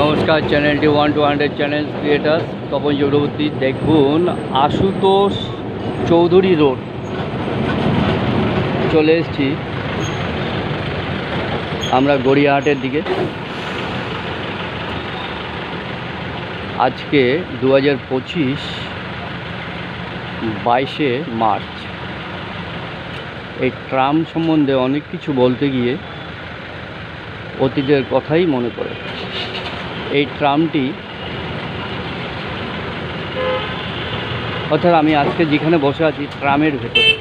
নমস্কার চ্যানেলটি one two hundred channel creator Tapan Chakraborty. দেখুন, আশুতোষ চৌধুরী রোড চলে এসছি আমরা গড়িয়াহাটের দিকে। আজকে দু হাজার পঁচিশ বাইশে মার্চ। এই ট্রাম সম্বন্ধে অনেক কিছু বলতে গিয়ে অতীতের কথাই মনে পড়ে। এই ট্রামটি। অর্থাৎ আমি আজকে যেখানে বসে আছি, ট্রামের ভেতরে।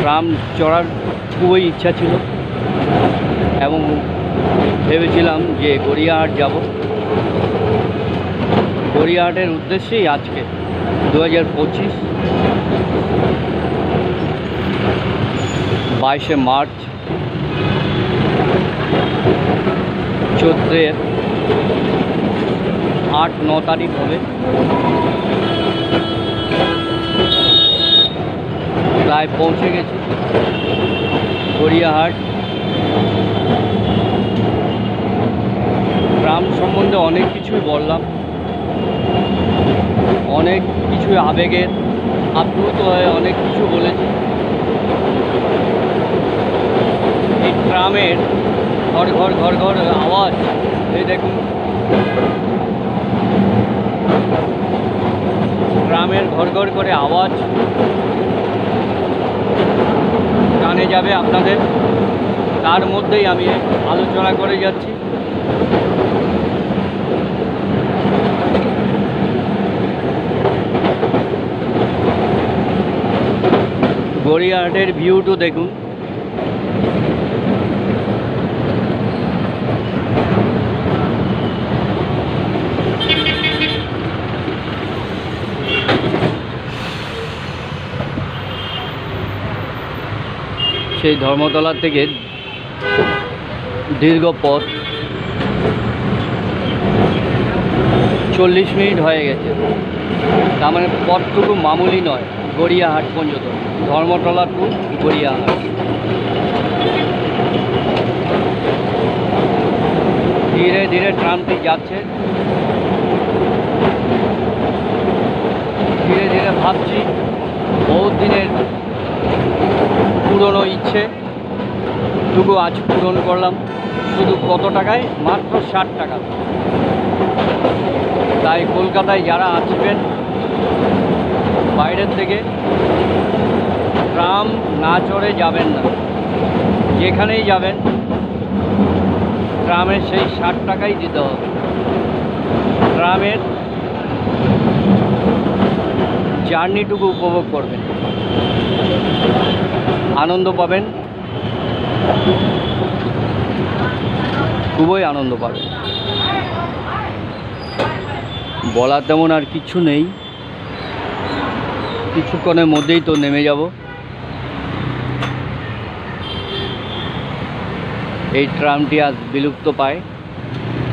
ট্রাম চড়ার খুবই ইচ্ছা ছিল এবং ভেবেছিলাম যে গড়িয়াহাট যাব। গড়িয়াহাটের উদ্দেশ্যেই আজকে দু হাজার পঁচিশ বাইশে মার্চ চোদ্দের আট ন তারিখ হবে। প্রায় পৌঁছে গেছি। গড়িয়াহাট। গ্রাম সম্বন্ধে অনেক কিছুই বললাম। অনেক কিছু আবেগের, আপ্লুত হয়ে অনেক কিছু বলেছি। এই ট্রামের ঘর ঘর ঘর ঘর, আওয়াজ। এই দেখুন। গ্রামের ঘর ঘর করে আওয়াজ। কানে যাবে আপনাদের। তার মধ্যেই আমি আলোচনা করে যাচ্ছি। গড়িয়াহাটের ভিউটু দেখুন। সেই ধর্মতলা থেকে দীর্ঘ পথ। চল্লিশ মিনিট হয়ে গেছে। তার মানে পথটুকু মামুলি নয়, গড়িয়াহাট পর্যন্ত। ধর্মতলা টু গড়িয়াহাট। ধীরে ধীরে ট্রামটি যাচ্ছে। ধীরে ধীরে ভাবছি বহুত দিনের পুরনো ইচ্ছে। টুকু আজ পূরণ করলাম। শুধু কত টাকায়? মাত্র ষাট টাকা। তাই কলকাতায় যারা আসবেন, বাইরের থেকে ট্রাম না চড়ে যাবেন না। যেখানেই যাবেন ট্রামের সেই ষাট টাকাই দিতে হবে। ট্রামের জার্নিটুকু উপভোগ করবেন। আনন্দ পাবেন। খুবই আনন্দ পাবেন। বলা তেমন আর কিছু নেই। কিছুক্ষণের মধ্যেই তো নেমে যাব। এই ট্রামটি আজ বিলুপ্ত পায়।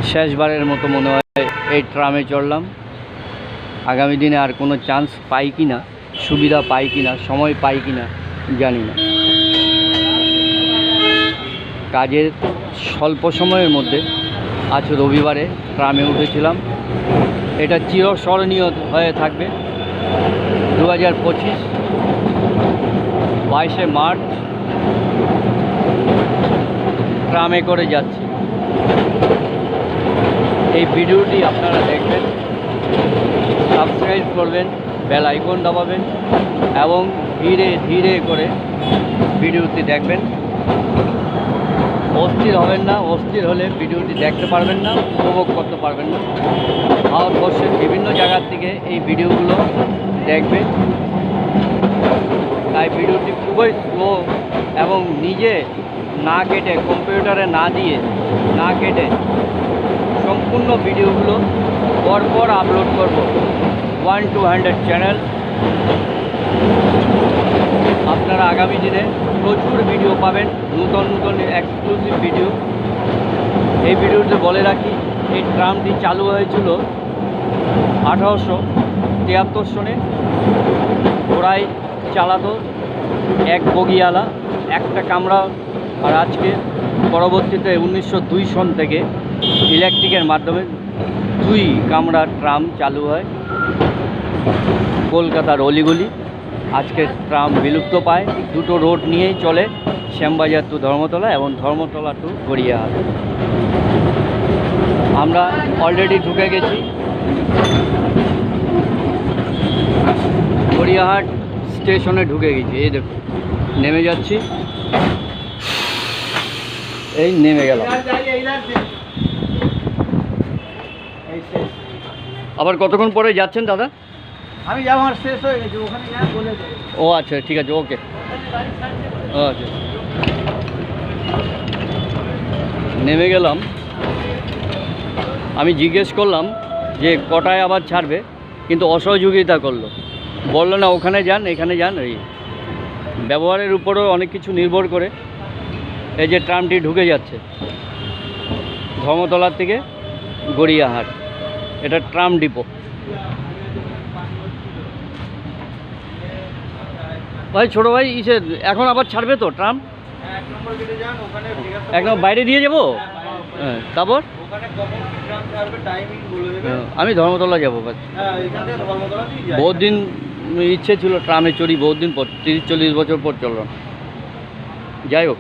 শেষবারের মতো মনে হয় এই ট্রামে চড়লাম। আগামী দিনে আর কোনো চান্স পাই কি না সুবিধা পাই কি না সময় পাই কি না জানি না। কাজের স্বল্প সময়ের মধ্যে আজ রবিবারে ট্রামে উঠেছিলাম। এটা চিরস্মরণীয় হয়ে থাকবে। দু হাজার পঁচিশ, বাইশে মার্চ ট্রামে করে যাচ্ছি। এই ভিডিওটি আপনারা দেখবেন, সাবস্ক্রাইব করবেন বেল আইকন দাবাবেন এবং ধীরে ধীরে করে ভিডিওটি দেখবেন। অস্থির হবেন না, অস্থির হলে ভিডিওটি দেখতে পারবেন না, উপভোগ করতে পারবেন না। ভারতবর্ষের বিভিন্ন জায়গার থেকে এই ভিডিওগুলো দেখবেন। তাই ভিডিওটি খুবই স্লো এবং নিজে না কেটে, কম্পিউটারে না দিয়ে না কেটে সম্পূর্ণ ভিডিওগুলো পরপর আপলোড করব। One two hundred channel. আপনারা আগামী দিনে প্রচুর ভিডিও পাবেন, নূতন নূতন এক্সক্লুসিভ ভিডিও এই ভিডিওতে বলে রাখি, এই ট্রামটি চালু হয়েছিল আঠারোশো তিয়াত্তর সনে। ঘোড়ায় চালাতো এক বগিয়ালা, একটা কামরা, আর আজকে পরবর্তীতে উনিশশো দুই সন থেকে ইলেকট্রিকের মাধ্যমে দুই কামরা ট্রাম চালু হয়। কলকাতার অলিগুলি। আজকে ট্রাম বিলুপ্ত পায়। দুটো রোড নিয়েই চলে শ্যামবাজার টু ধর্মতলা এবং ধর্মতলা টু গড়িয়াহাট। আমরা অলরেডি ঢুকে গেছি। গড়িয়াহাট স্টেশনে ঢুকে গেছি। এই দেখুন, নেমে যাচ্ছি। এই নেমে গেলাম। আবার কতক্ষণ পরে যাচ্ছেন দাদা? আমি যাব, আমার শেষ হয়ে গেছে, ওখানে যা বলে ও আচ্ছা ঠিক আছে, ওকে। আচ্ছা। নেমে গেলাম। আমি জিজ্ঞেস করলাম যে কটায় আবার ছাড়বে, কিন্তু অসহযোগিতা করল। বলল, না, ওখানে যান, এখানে যান। এই ব্যবহারের উপরও অনেক কিছু নির্ভর করে। এই যে ট্রামটি ঢুকে যাচ্ছে, ধর্মতলার থেকে গড়িয়াহাট। এটা ট্রাম ডিপো। ভাই ছোটো ভাই ইসে এখন আবার ছাড়বে তো ট্রাম? একদম বাইরে দিয়ে যাব? হ্যাঁ তারপর? হ্যাঁ, আমি ধর্মতলা যাব বহুত দিন ইচ্ছে ছিল ট্রামে চড়ি বহুত দিন পর তিরিশ চল্লিশ বছর পর চললাম। যাই হোক।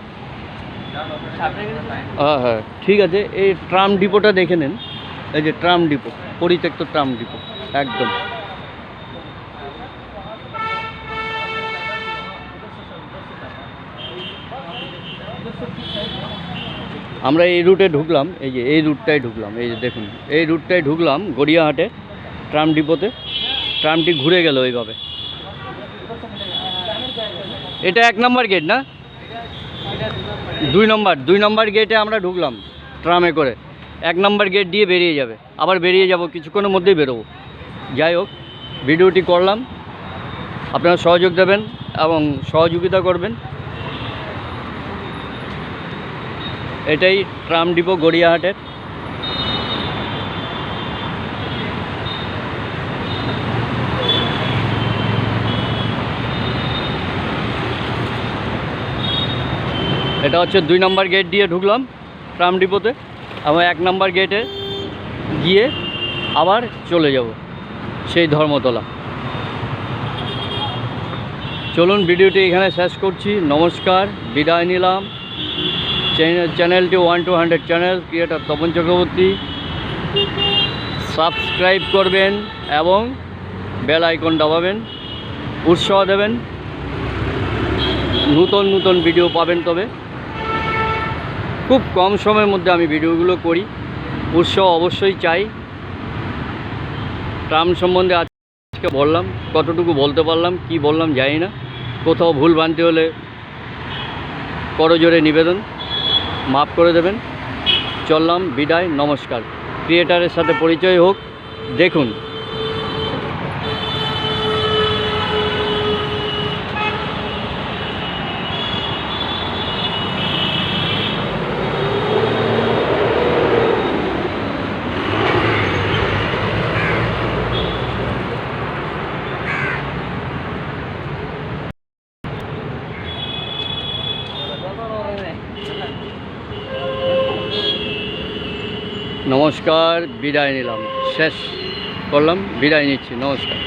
হ্যাঁ হ্যাঁ ঠিক আছে এই ট্রাম ডিপোটা দেখে নেন। এই যে ট্রাম ডিপো পরিত্যক্ত ট্রাম ডিপো একদম। আমরা এই রুটে ঢুকলাম, এই যে এই রুটটায় ঢুকলাম, এই যে দেখুন, এই রুটটায় ঢুকলাম গড়িয়াহাটে, ট্রাম ডিপোতে। ট্রামটি ঘুরে গেল এইভাবে। এটা এক নম্বর গেট না? দুই নম্বর দুই নম্বর গেটে আমরা ঢুকলাম ট্রামে করে। এক নম্বর গেট দিয়ে বেরিয়ে যাবে। আবার বেরিয়ে যাব, কিছুক্ষণের মধ্যেই বেরোবো। যাই হোক, ভিডিওটি করলাম। আপনারা সহযোগ দেবেন এবং সহযোগিতা করবেন। এটাই ট্রাম ডিপো গড়িয়াহাটের। এটা হচ্ছে দুই নম্বর গেট দিয়ে ঢুকলাম ট্রাম ডিপোতে। এবং এক নম্বর গেটে গিয়ে আবার চলে যাব সেই ধর্মতলা। চলুন ভিডিওটি এখানে শেষ করছি। নমস্কার, বিদায় নিলাম। চ্যানেলটি one two hundred channel creator Tapan Chakraborty. Subscribe করবেন এবং বেল আইকন দাবাবেন, উৎসাহ দেবেন। নূতন নূতন ভিডিও পাবেন তবে। খুব কম সময়ের মধ্যে আমি ভিডিওগুলো করি। উৎসাহ অবশ্যই চাই। ট্রাম সম্বন্ধে আজকে বললাম, কতটুকু বলতে পারলাম, কি বললাম জানি না। কোথাও ভুল ভ্রান্তি হলে করজোরে নিবেদন। মাফ করে দেবেন। চললাম বিদায় নমস্কার। ক্রিয়েটারের সাথে পরিচয় হোক। দেখুন। নমস্কার বিদায় নিলাম। শেষ করলাম বিদায় নিচ্ছি নমস্কার।